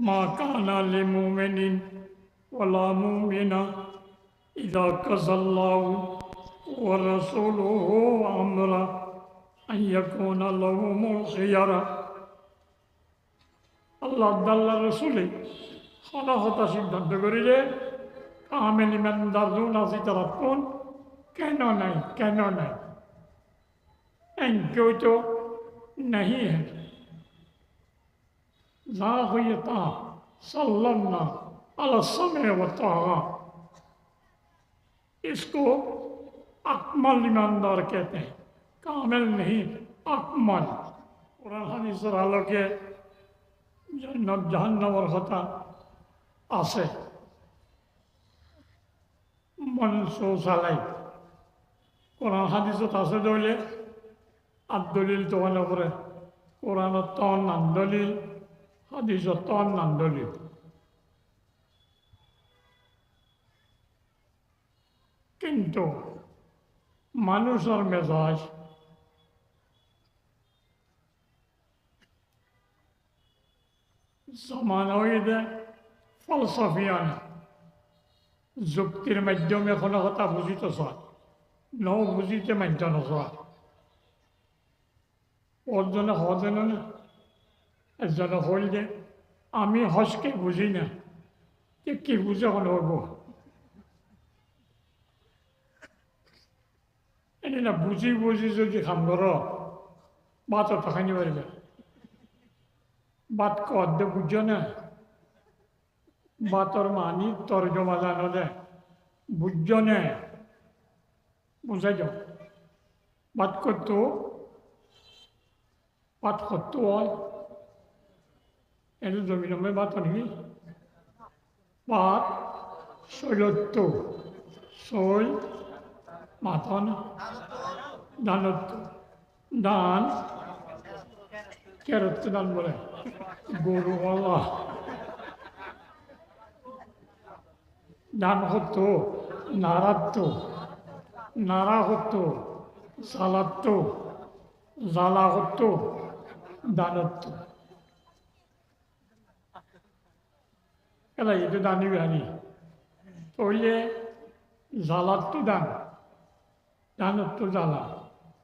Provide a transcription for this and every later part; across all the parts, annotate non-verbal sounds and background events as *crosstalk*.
ما كان لمؤمن ولا مؤمنة إذا قضى الله ورسوله أمرا أن يكون لهم الخيرة الله دل رسوله خلاصة সিদ্ধান্ত করি كامل من ইমানদার দুন আছি তারা কোন? কেন নাই? কেন নাই? কেউ যা হইয়ে তা सल्लमना अला समय व तागा इसको अकमल ईमानदार कहते हैं कामिल नहीं अकमल কোরআন হাদিসের আলোকে জান্নাত জাহান্নামের কথা আছে মনসুস আলাই কোরআন হাদিসত আছে দলে আর দলিল তো হলে পরে কোরআনত তন নান দলিল হাদিসত তন নান দলিল কিন্তু মানুষের মেজাজ জমানইদে ফলসফিয়ানা যুক্তির মাধ্যমে কোনো কথা বুঝিতে চায় ন বুঝিতে মাধ্য নচোৱা ওরজনে হজেন না একজনে হল যে আমি হজকে বুঝি না যে কি বুঝে হল হব না বুঝি বুঝি যদি খাম কর বাত খানি পারবে বাত কদ্দে বুঝছ না, বাতর মানি তর্জমা জানো দে বুঝছ না। বুঝাই যাও বাত করতো বাত করতো হয়? এটা জমি নামে বাত নাকি বাত শৈলত্ব শৈল মাথন দানত্ব। দান, কেরত্ব দান বলে। গরু আল্লাহ দান হতো নারাত্ম নারা হতো সালাত্ম জ্বালা হতো দানত্ব। এলা দানি বানি তৈলে জ্বালাত্ম দান দানত্ব জ্বালা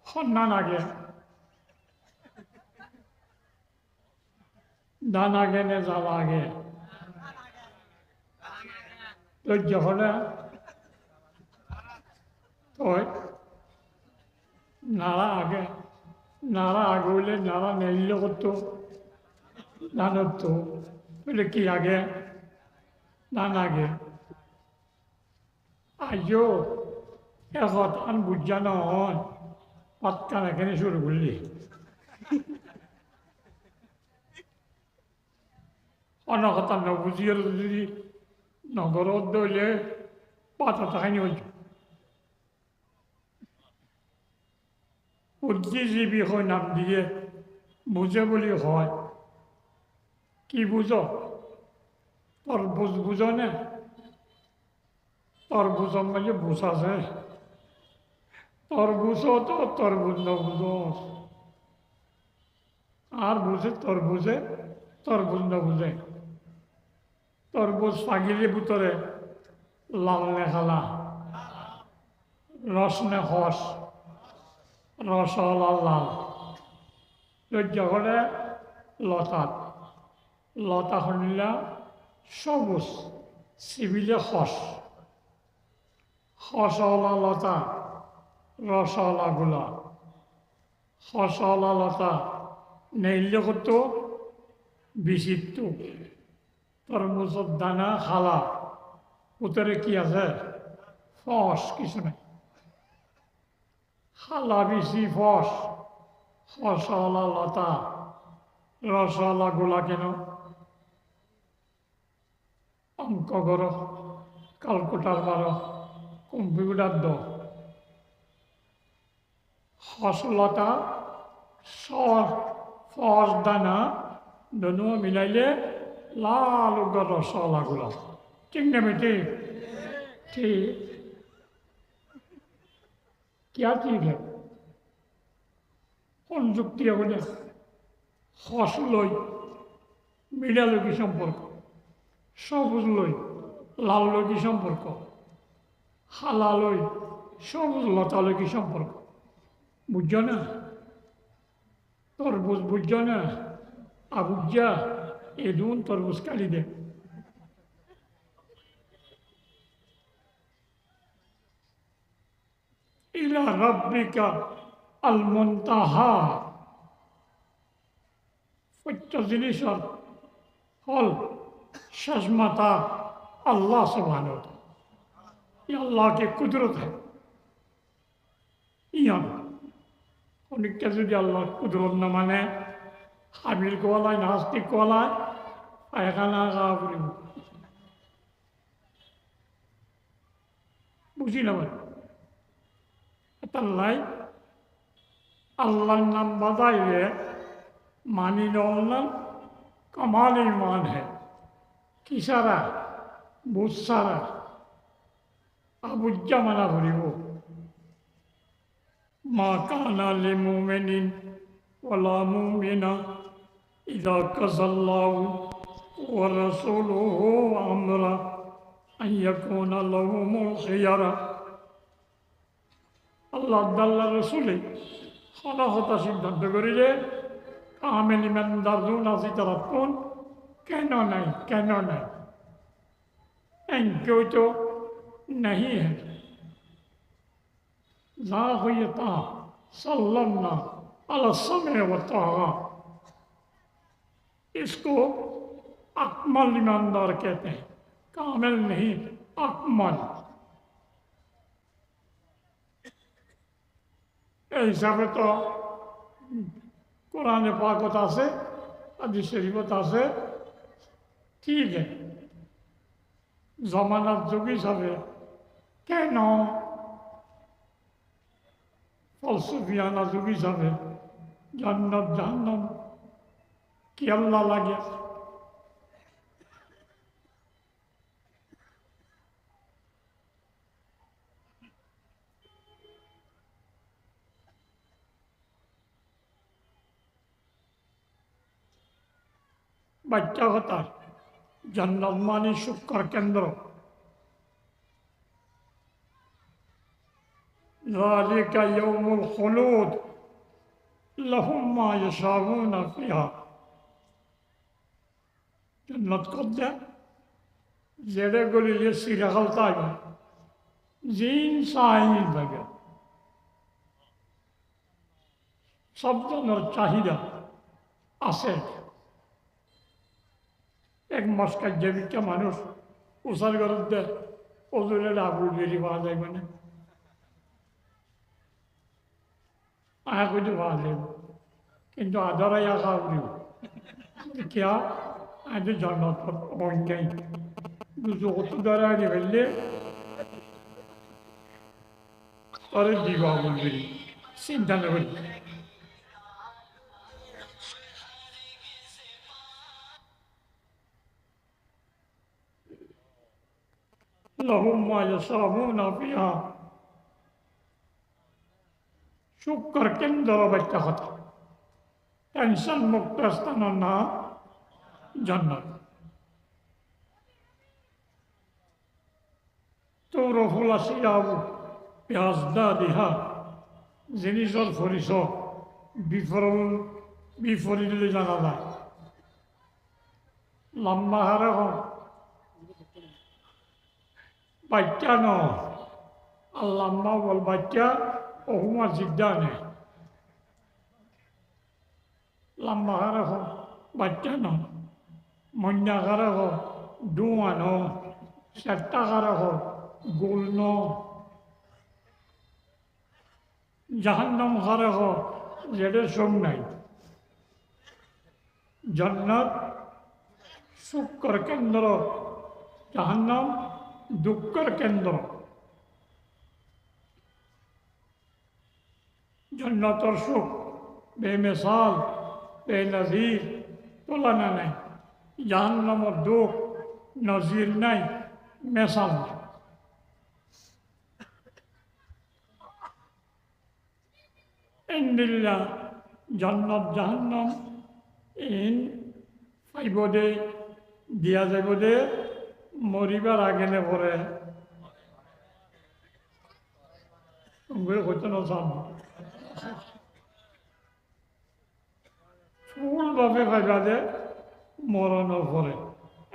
সন্ধান আগে দান আগে নে জ্বালা আগে ধৈর্য হলে তই নাড়া আগে নাড়া আগে হইলে নাড়া নেইলে করতো ধানত বলে কি আগে ধান আগে আজও এখন আন বুঝা নহয় পাত্তা এখানে শুরু করলি। অনকথা নবুঝিয়ে যদি নগরত দইলে পাতা তাহানি হইল। বুদ্ধিজীবী হয় নাম দিয়ে বুঝে বলি হয়। কি বুঝ? তোর বুঝ বুঝ না তোর বুঝ মানে বুঝ আছে তোর বুঝো তো তোর বুঝ বুঝোস। আর বুঝে তোর বুঝে তোর বুঝ। বুঝে পাগিলি ভিতরে লাল নে খালা। রস নে হস রস লাল লাল। ধৈর্য করে লতাত লতা শুনিলা সবুজ চিবিলে সচ সচলা লতা রসলা গোলা সচলা লতা নেইলে কত বিচিত্র তরমুজের দানা খালা ভিতরে কি আছে ফস কিছু নাই খালা বেশি ফস ফসলা লতা রসলা গোলা কেন অঙ্ক কর ক্যালকুটার মার কম্পিউটার দ ফসলতা সস ফস দানা দনু মিলাইলে লাল উগ্র রসগোল্লাগুলো ঠিক না বেটি ঠিক क्या ঠিক है কোন যুক্তি হবে না হস লই মিডিয়া কি সম্পর্ক সবুজ লই লাল লই কি সম্পর্ক? হালালই সবুজ, লতালই কি সম্পর্ক? বুঝছ না? তরবুজ বুঝছ না? আবুজা এদুন তরবুজ কালি দে। ইলা রব্বিকা আল মুনতাহা ফল শেষ মাতা আল্লাহ সুবহান আল্লাহকে কুদরত है ইয়াম অনেকটা যদি আল্লাহ কুদরত না মানে হাবিল কোয়ালায়, নাস্তিক কোয়ালায়, পায়খানা গা করি। বুঝি না তাল্লাই আল্লাহর নাম বাজাইলে মানি নল কামাল ইমান হ্যাঁ কিসারা, বুসারা আবুজ্জা মানা ধরিব। মা কানা লি মুমিনিন ওয়ালা মুমিনা ইযা কাযাল্লাহু ওয়া রাসূলুহু আমরা আন ইয়াকুনা লাহুমুল খিয়ারা। আল্লাহ আল্লাহ রসুলে হতাহতা সিদ্ধান্ত করিলে আমেন ইমানদার নাসি তারা কোন কেন নাই কেন নাই কেউ তো नहीं है जा हुई ता सल्लमना अला समय वताहा इसको अकमल ईमानदार कहते हैं कामिल नहीं अकमल এই হিসাবে তো কোরআনে পাকত আছে আদি শরীফত আছে ঠিক জমানার যুগ হিসাবে কেন ফলসুফিয়ানা যুগ হিসাবে জান্নাত জাহান্নাম কি আল্লাহ লাগে? বাচ্চা جنت مانی شکر کے اندر ذالک یوم الخلود لہم ما یشاؤون فیہا۔ جنت قد ہے زیرے گلی یہ سیرہ غلطہ گیا زین سائیں لگے۔ سب تو نر چاہیدہ۔ اسے۔ এক মাস কাজে বিটা মানুষ উষার ঘরের দে। ওজনের আগুন বেরিয়ে পাওয়া যায় মানে। আয়া কিছু পাওয়া যাবে কিন্তু আধারাই আশা করিব কিয়া আজ জন্নত অঙ্গাই দুশো কত দ্বারা আনি ফেললে পরে দিব আগুন বেরিয়ে চিন্তা না لهم ما يشربون فيها শুক্র কেন্দ্র বাচ্চা কথা টেনশন মুক্ত স্থান না জান্নাত তোর ফুলা সিয়াবু পেঁয়াজদা দিহা জিনিসের ফরিস বিফরল বিফরিলে জানা যায় লম্বা হারে হোক বাচ্চা ন আল্লাম্মা বল বাচ্চা ওহুমা জিদ্দানে লম্বা হারে হোক বাচ্চা ন হারে হোক ডুয়া ন সেট্টা হারে হোক গোল ন হারে হোক যেটা সব নাই। জন্নত শুক্র কেন্দ্র, জাহান্নাম দুঃখের কেন্দ্র। জন্নতর সুখ বেমেসাল, বেনজির, তুলনা নাই। জাহান্নামর দুঃখ, নজির নাই, মেসাল নাই। ইন্দিল্লা জন্নত জাহান্নাম, ইন পাইব দে দিয়া যাইব দে মরিবার আগে নে পরে হইতে নচাম ফুলভাবে পাইবা দে মরণের পরে।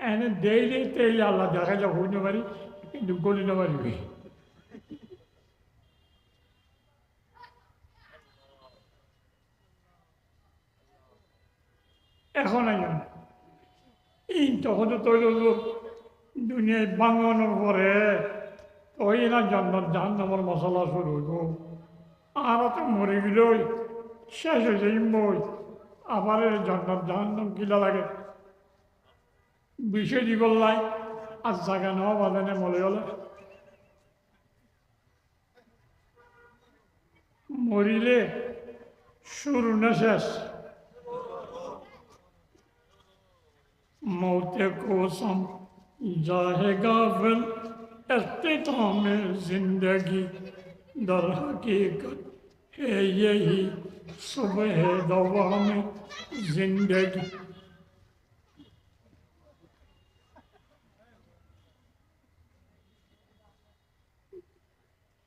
এনে ডেইলি তেইলি আল্লাহ দেখাইলে হইতে পারি, কিন্তু গলিতে পারিবি। এখন আইন এই তখন তৈল দুনিয়ায় বাঙানোর পরে ওই না জন্ম জান জাহান্নামের মশলা শুরু হইব। আরও তো মরে গেলই, শেষ হয়ে যাই আবার জান্নার জাহান্নাম কিলা লাগে? বিষয় দিব লাই, আর জাগা নেওয়া বাদানে মরে গেলে। মরিলে শুরু না শেষ। মৌতে কোসম। جاہ غافل اختتام زندگی در حقیقت ہے یہی صبح دوام زندگی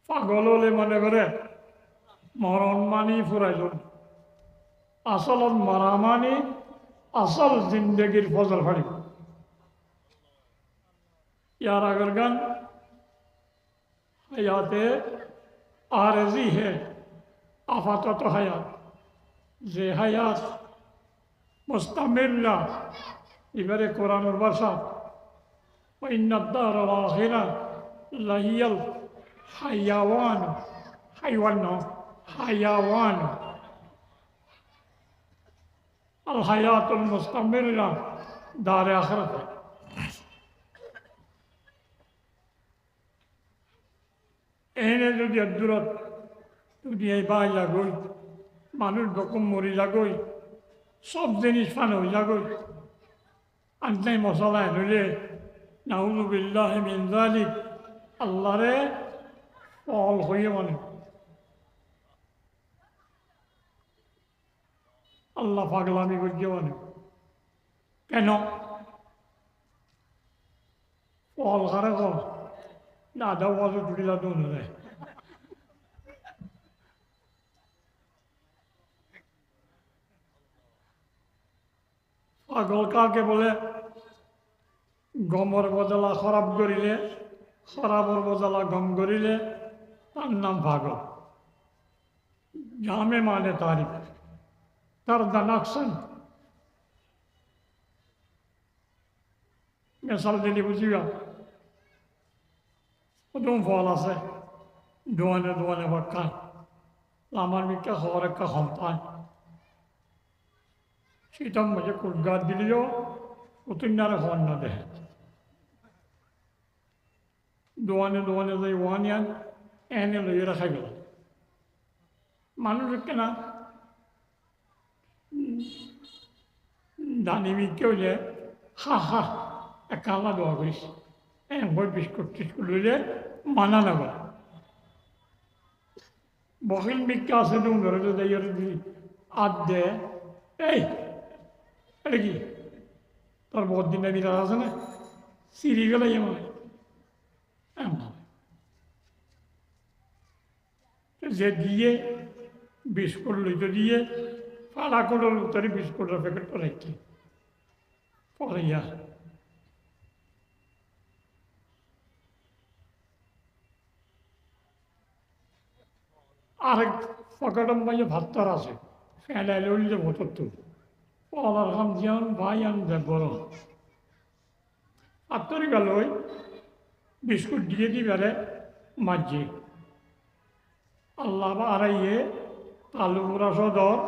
পাগল হলে মনে করে মরণ মানি ফুরাইল আসলত মারামানি আসল জিন্দগির ফজল ফাড়িব यार अगरगन हयात आरजी है आफात तो हयात যে হায়াত মোস্তামিল্লা এবারে কোরআনের বাসা ওইন্নাদ্দার আখিরা লাইয়াল হাইয়াওয়ান হাইওয়ান হাইয়াওয়ান আল হায়াতুল মোস্তামিল্লা দারে আখরাতে এনে যদি দূরত দুনিয়ায় বাই লাগই মানুষ রকম মরি লাগই সব জিনিস ফান হয়ে লাগই আনতাই মশলায় নইলে নাউজুবিল্লাহ মিন জালিক আল্লাহরে ফল হয়ে মানে। আল্লাহ পাগলামি করছে মানে। কেন? ফল খারে কল দাদা বাজু টুটিলা তো নে পাগল কাকে বলে গমর বদলা খারাপ করিলে খারাপর বদলা গম করিলে তার নাম পাগল জামে মানে তারিফ tarda naksan. Misal দিলি বুঝিবা ওদম ফল আছে দোয়ানে দোয়ানে বাক্কা আমার মিকা হওয়ার একটা সন্তান সেটাম মাঝে কুলগার দিলিও উতুন্যারে হওয়ার না দেহে দোয়ানে দোয়ানে যাই ওয়ানিয়ান এনে লইয়ে রাখা গেল মানুষ কেনা দানি বিকে হইলে হা হা একালা দোয়া করিস মানা তো ধরে তো যাই যদি আদ দে। এই এটা কি? তোর বহুত দিনের বিরাট আছে না? সিঁড়ি গেলে এমন এমন যে দিয়ে বিস্কুট লইতে দিয়ে ফাড়া করে তরি বিস্কুটের প্যাকেট পরাইতে পরাইয়া আরেক পকেটের মাঝে ভাতটার আছে। ফেলাইলে উঠলে ভোটর তো। পলার খাম যেমন ভাই আন বড় আত্মরি গেল ওই বিস্কুট দিয়ে দিবারে মাঝে। আল্লাহ আড়াইয়ে তালু মুরা সদর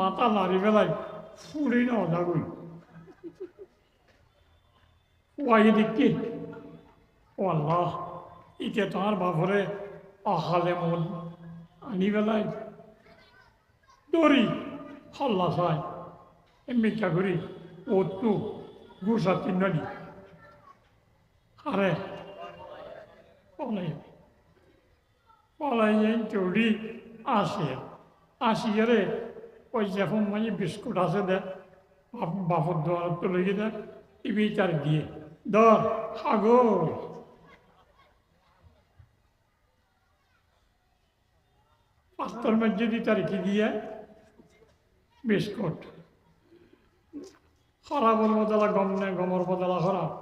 মাথা নাড়ি বেলায় ফুড়ি না অদাগুই ওয়াই দেখি। ও আল্লাহ, ইতে তার বাপরে আহালে মন। আনি বেলায় দড়ি হল্লা চাই। এমিকা করি ও তু গুসা তিননি আরে, পলাই। পলাই চৌড়ি আসে। আসিয়ারে ওই যখন মানে বিস্কুট আছে দে বাপর দোয়ার তো লেগে দেয় ইবি তার দিয়ে। দর সাগর পাঁচটার মধ্যে দি তার কি দিয়ে বিস্কুট। খরাবর বদলা, গম নে গমর বদলা খরাব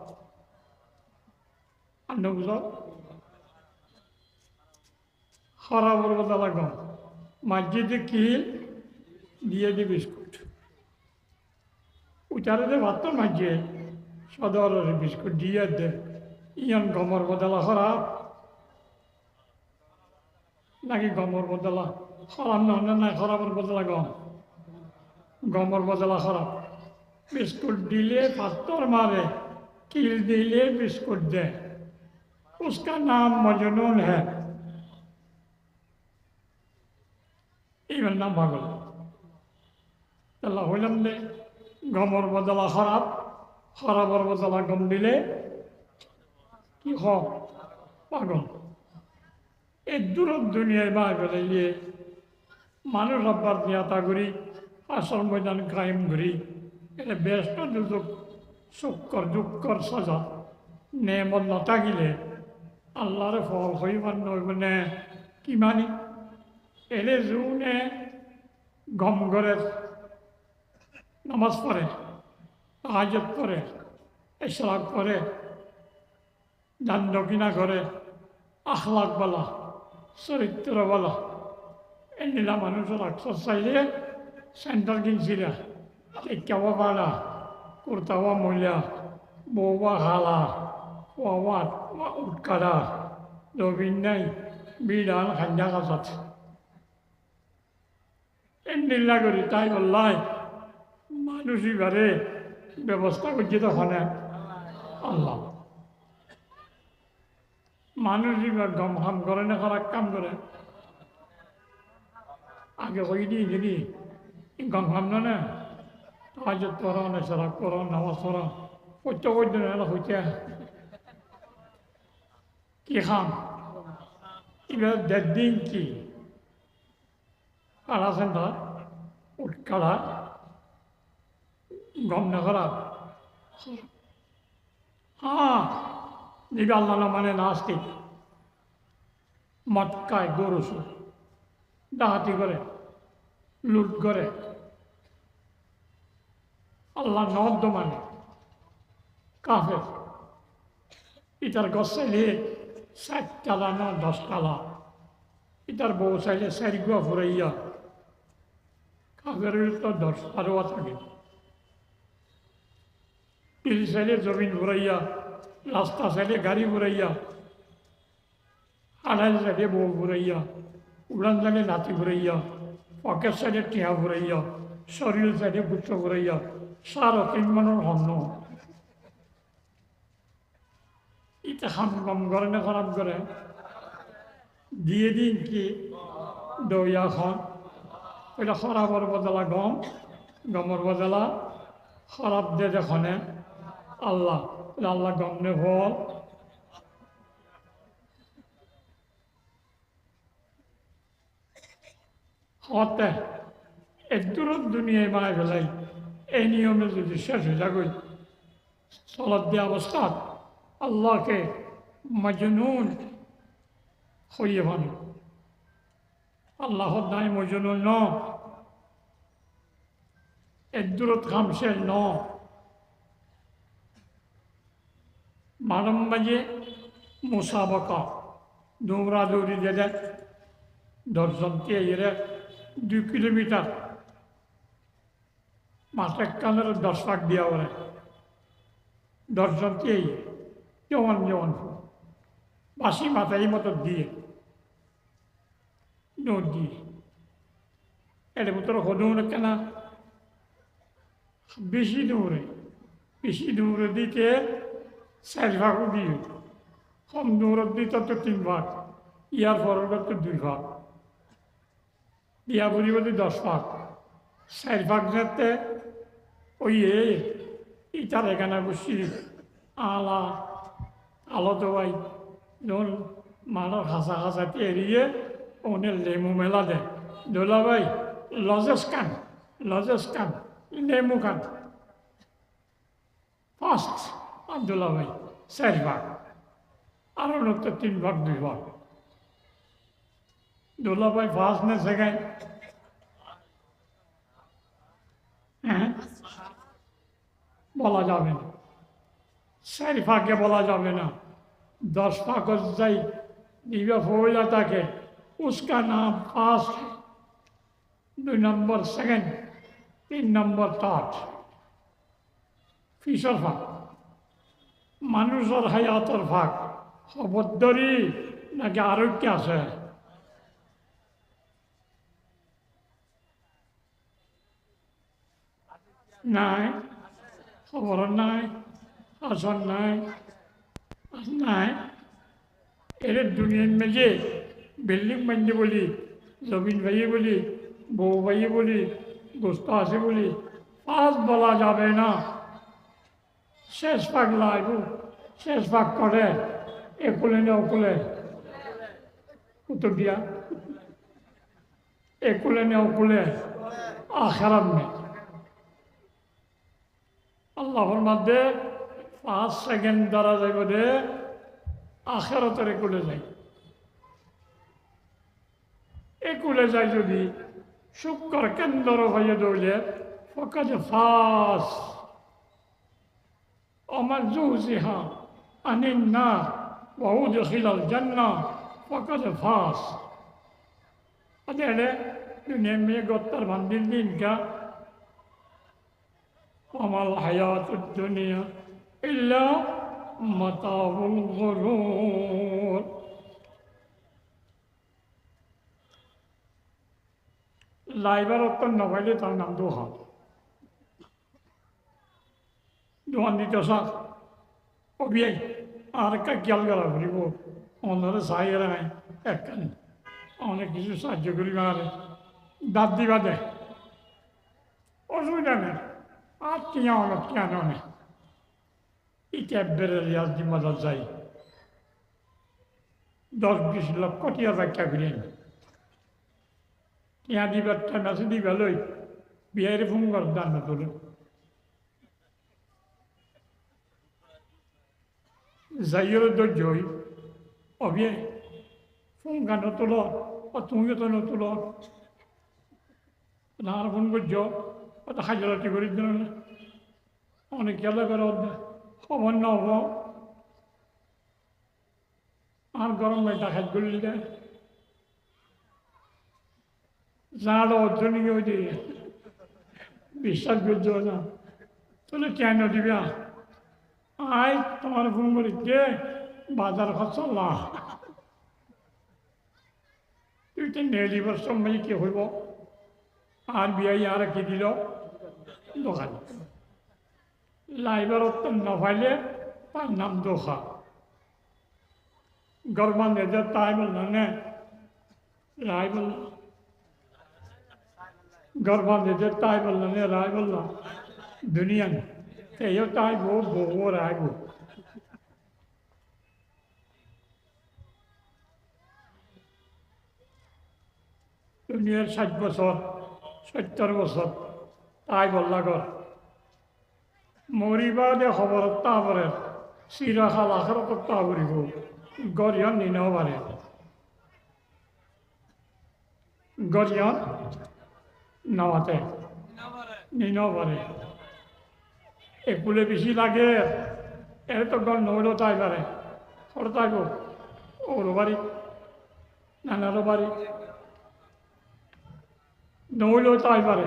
আন্ন বুঝ? খরাবর বদলা, গম। মসজিদে কি দিয়ে দি বিস্কুট? উচারে দে ভাত মাঝে সদরের বিস্কুট দিয়ে দে। ইয়ান গমর বদলা খরাব নাকি গমর বদলা খরাব না না না খরাবর বদলা গম গমর বদলা খরাব বিস্কুট দিলে পাত্তর মারে কিল দিলে बिस्कुट दे उसका नाम मजनून है এবার নাম পাগল আল্লাহ হইলাম দে গমর বদলা খারাপ খারাপর বদলা গম দিলে কি হ পাগল এই দূর দুনিয়ায় মা বেলাইয়ে মানুষ আব্বার নিয়াতা করি, আসল ময়দান কায়েম করি। এটা ব্যস্ত দুদক সুখকর দুঃখর সাজা, নেমত নথাকিলে আল্লাহর ফল হইবার নইব নে কি মানি? এলে জুনে গম করে নামাজ পড়ে হাজত করে এসরাক করে দান দক্ষিণা করে, আখলাক বলা চরিত্র বলা এনিলা মানুষের আক্সর চাইলে সেন্টার কিনছিলা। কেবা পারা কুর্তাওয়া মহিলা বৌবা হালা ওয়া উৎকারা রবিন্যাই বিড়াল খাঞ্জা কাছত এমনিল্লা করি তাই বললাই মানুষই বারে ব্যবস্থা করছে তো হনে আল্লাহ। মানুষই বা গম খাম করে না খারাপ কাম করে। আগে কই দিই যদি গম খাম না না হাজত পড়ো নেশারা করো নামাজ পড়ো। পড়তে পড়তে না হইতে। কি খাম? এবার দেড় দিন কি কাড়া সেন্টার উঠ কাড়া গম না খারাপ। হ্যাঁ। দিবে আল্লাহ মানে নাস্তিক। মদ খায় গরু ডাহাতি করে, লুট করে। আল্লাহ নদ মানে কাফের। ইটার গছ চাইলে ষাট তালা না দশ তালা ইটার বউ চাইলে চারি গুয়া ফুরাইয়া কাফের তো দশ বারোয়া থাকে। পিল চাইলে জমিন ফুরাইয়া রাস্তা চাইলে গাড়ি ফুরাইয়া আড়াই চাইলে বউ ফুরাইয়া উড়ান চাইলে নাতি ফুরাইয়া পকেট চাইলে টিয়া ফুরাইয়া শরীর চাইলে পুত্র ফুরাইয়া সারা মানুষ হন্য ইটা খাম কম করে না খারাপ করে? দিয়ে দিন কি? দইয়া খন ওইটা খরাবর বদলা গম, গমর বদলা খরাব দে দেখনে। আল্লাহ আল্লাহ গম নে ফল হতে একদূর দুনিয়ায় মায় ফেলাই, এই নিয়মে যদি শেষ হয়ে যাগই চলত দিয়া অবস্থাত আল্লাহকে মজনুন হইয়ে ভালো আল্লাহ নাই মজনুন ন এদুরত খামসে ন মাঝে মুসাবকা। দৌড়া দৌড়ি দিয়ে দর্শন দিয়ে দুই কিলোমিটার। মাথা কানের লাখ দিয়া বলে এই যেমন যেমন বাসি মাথা এই মতো দিয়ে। নোট দিয়ে। এর ভিতরে হদৌড় কেনা? বেশি দৌড়ে বেশি দৌড়ে দিতে চার ভাগও দিয়ে কম দৌড়ত দিতে তো তিন ভাগ ইয়ার পরের তো দুই ভাগ ইয়া বুঝিব দশ ভাগ চার ভাগ যাতে ওই ইটার এখানে বসি, আলা, আলো দোয়াই যখন মানব হাসা হাসাতে এড়িয়ে ওনে লেমু মেলা দেয়। দোলা ভাই, লজেস কান লজেস কান, লেমু কান। ফার্স্ট اور دلہا بھائی سیریفا تو تین بھاگ دولہ بھائی فاسٹ میں سیکنڈ بولا جا بینا سیریفا کے بولا جا بنا دس پاگ ہوتا ہی فور و تاکہ اس کا نام فاسٹ دو نمبر سیکنڈ تین نمبر تاٹ فیشر پاگ মানুষের হায়াতর ফাঁক হবদ্দরি নাকি আরোগ্য আছে? নাই খবর নাই আসন নাই নাই। এর দুনিয়ার মেঝে বিল্ডিং বান্ধে বলি, জমিন ভাইয়ে বলি বউ ভাইয়ে বলি গোস্ত আছে বলি, পাঁচ বলা যাবে না। শেষ ভাগ লাইব শেষ পাক করে একুলে না ওকুলে উত্তর দিয়া একুলে না ওকুলে আখারাপ নেই আল্লাহর মধ্যে পাঁচ সেকেন্ড দ্বারা যাইব দে, আখেরতের একুলে যাই। একুলে যায় যদি শুক্র কেন্দ্র হয়ে দৌলে ফকাজ ফাস। ومن زوزها عن النار وأدخل الجنة فقد فاز. أدري ينمي قطر من الدين وما الحياة الدنيا إلا متاع الغرور. লাইবার অত্যন্ত নবাইলে তার নাম দোহান দিতে সার অবিয়াই আর একটা খেয়াল করা করিব অন্যরা সাহায্য নাই একখানি অনেক কিছু সাহায্য করিবা আর দাঁত দিবা দেয় অসুবিধা নেই আর কিয়া অনেক কেন নেই ইটা বেড়ে রিয়াজ দি মজা যাই দশ বিশ লক্ষ টিয়া ব্যাখ্যা করি টিয়া দিবার টাইম আছে দিবা লই বিয়ের ফোন কর দান না তোর যাইয়ের ধৈর্য হই অবিয়ে ফোন গান তোল ও তুমিও তো নতুল না ফোন করছ ওটা হাজারটি করে দিল না অনেক খেলা করে খবর না হব আর গরম ভাই ডাকাত করলি দেয় যার অর্জনী ওই যে বিশ্বাস করছ না আই, তোমার ফোন করি কে? বাজার খরচ লা তুই তো নেলিবার সময় কি হইব? আর বিয়াই আর কি দিল? দোকান। লাইবার নফাইলে তার নাম দোখা। গরমান এদের তাই বলল না রায় বলল গরমান এদের তাই বলল না রায় বলল দুনিয়া এই তাই বো বো রায় বো দুনিয়ার ষাট বছর সত্তর বছর তাই বল্লাগর মরিবাদে খবর তাপরে চিৰখাল আখৰত তাবৰিব গৰিহণ নিনাও পাৰে গৰিহণ নামাতে নিনাও পাৰে একুলে বেছি লাগে, এর তো গল নহলেও তাই পারে। সর তাইব ওর বাড়ি, নানারও বাড়ি নহলেও তাই পারে।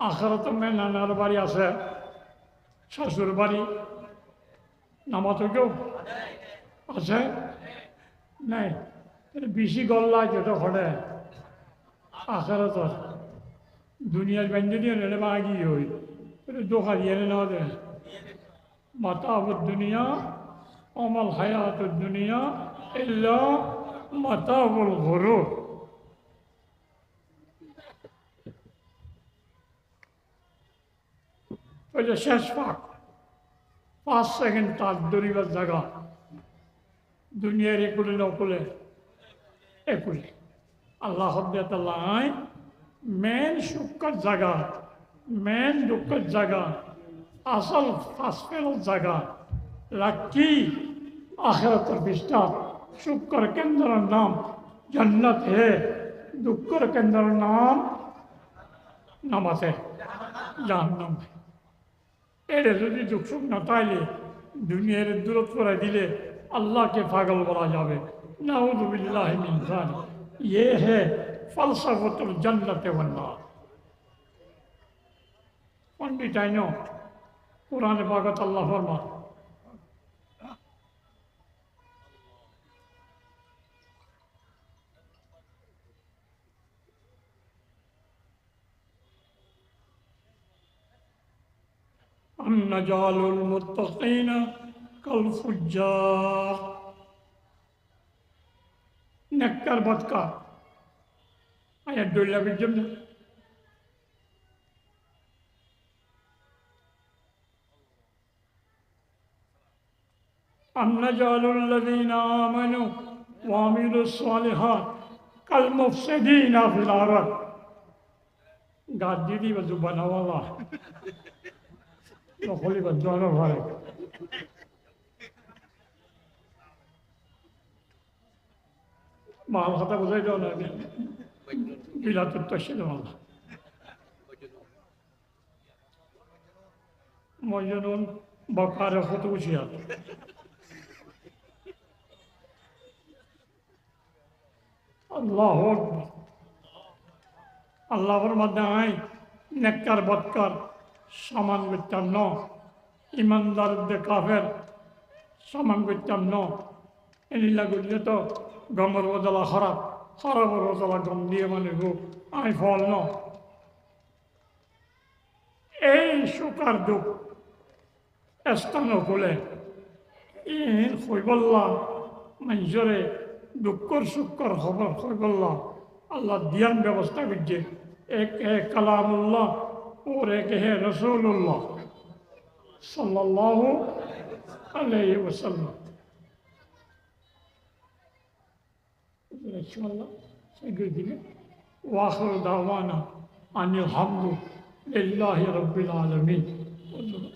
আখারত মে নানার বাড়ি আছে শ্বশুর বাড়ি, নামাতো কেউ? আছে? নাই। বেশি গল্লা যেটা ঘটে। আখারত দুনিয়ার ব্যঞ্জনী নেলে বাগি হই। দোকা দিয়ে না দে মাতাব দুনিয়া অমল হায়াত দুনিয়া ইল্লা মাতাবুল গরুর ওই যে শেষ পাক পাঁচ সেকেন্ড তার দরিবার জায়গা দুনিয়ার একুলে নকুলে একুলে আল্লাহ হদ্দাই মেন সুখর জায়গা মেন দুঃখের জায়গা আসল ফাঁসফেল জায়গা রাখি আখেরাতের পৃষ্ঠা শুক্র কেন্দ্রের নাম জন্নত হে দুঃখর কেন্দ্রের নাম নামাতে জাহান্নাম এটা যদি দুঃখ সুখ না পাইলে দুনিয়ার দূরত করে দিলে আল্লাহকে পাগল বলা যাবে নাউদুবিল্লাহ মিন যালিক ये है ফলসফতুল What did I know? Kur'an-ı Fakat Allah forma. أم نجعل المتقين كالفجار Nekkar batkar. Ayet duyulabildim de. أم نجعل الذين آمنوا وعملوا الصالحات كالمفسدين في الأرض؟ قاعد ديدي بزبنا والله *laughs* نقولي بدوانا فارق مع خطا بزيد ولا بلا تتشد والله مجنون بقارة خطوشيات. আল্লাহ আল্লাহর মধ্যে আই নেককার বৎকার, সমান করতাম ন ইমানদারদের কাফের, সমান করতাম ন এনিলা করলে তো গমের বদলা খারাপ খারাপের বদলা গম দিয়ে মানে গো আই ফল ন এই সুকার দুঃখ স্থান খুলে। ইন হইবল্লা মানুষরে দুঃখর সুখর খবর খবরল আল্লাহ দিয়ান ব্যবস্থা করছে এক হে কালামুল্লাহ ওর এক হে রসুল্লাহ সাল্লাহ আলহি ওসাল্লাম İnşallah sevgili dilim. Vahir davana anil hamdu lillahi rabbil alemin. O zaman.